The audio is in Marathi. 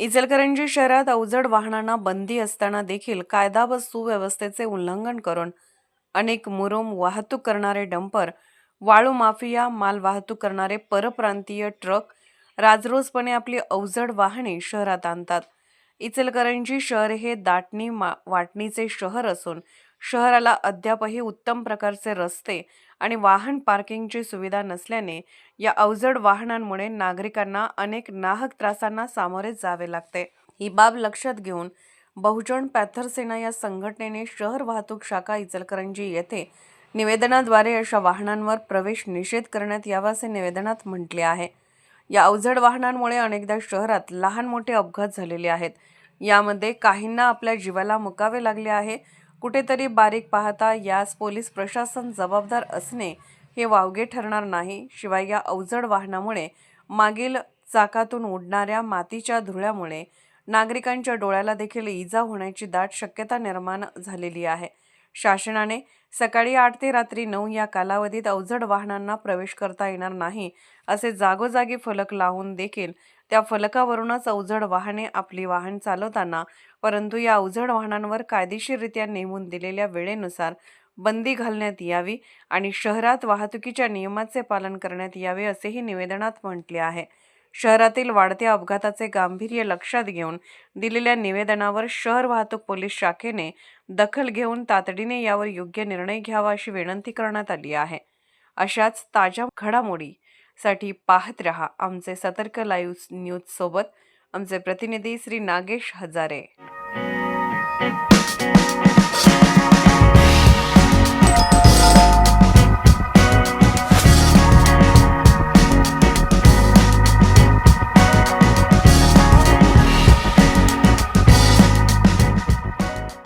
इचलकरंजी शहरात अवजड वाहनांना बंदी असताना देखील कायदा व सुव्यवस्थेचे उल्लंघन करून अनेक मुरुम वाहतूक करणारे डंपर वाळू माफिया माल वाहतूक करणारे परप्रांतीय ट्रक राजरोजपणे आपली अवजड वाहने शहरात आणतात. इचलकरंजी शहर हे दाटणी मा वाटणीचे शहर असून शहराला अद्यापही उत्तम प्रकारचे रस्ते आणि वाहन पार्किंगची सुविधा नसल्याने या अवजड वाहनांमुळे नागरिकांना अनेक नाहक त्रासांना सामोरे जावे लागते. ही बाब लक्षात घेऊन बहुजन पॅथरसेना या संघटनेने शहर वाहतूक शाखा इचलकरंजी येथे निवेदनाद्वारे अशा वाहनांवर प्रवेश निषेध करण्यात यावा असे निवेदनात म्हटले आहे. या अवजड वाहनांमुळे अनेकदा शहरात लहान मोठे अपघात झालेले आहेत. यामध्ये काहींना आपल्या जीवाला मुकावे लागले आहे. कुठेतरी बारीक पाहता यास पोलीस प्रशासन जबाबदार असणे हे वावगे ठरणार नाही. शिवाय या अवजड वाहनामुळे मागील चाकातून उडणाऱ्या मातीच्या धुळ्यामुळे नागरिकांच्या डोळ्याला देखील इजा होण्याची दाट शक्यता निर्माण झालेली आहे. शासनाने सकाळी आठ ते रात्री नऊ या कालावधीत अवजड वाहनांना प्रवेश करता येणार नाही असे जागोजागी फलक लावून देखील त्या फलकावरूनच अवजड वाहने आपली वाहन चालवताना परंतु या अवजड वाहनांवर कायदेशीररित्या नेमून दिलेल्या वेळेनुसार बंदी घालण्यात यावी आणि शहरात वाहतुकीच्या नियमाचे पालन करण्यात यावे असेही निवेदनात म्हटले आहे. शहरातील वाढत्या अपघाताचे गांभीर्य लक्षात घेऊन दिलेल्या निवेदनावर शहर वाहतूक पोलीस शाखेने दखल घेऊन तातडीने यावर योग्य निर्णय घ्यावा अशी विनंती करण्यात आली आहे. अशाच ताज्या घडामोडीसाठी पाहत रहा आमचे सतर्क लाईव्ह न्यूज सोबत. आमचे प्रतिनिधी श्री नागेश हजारे.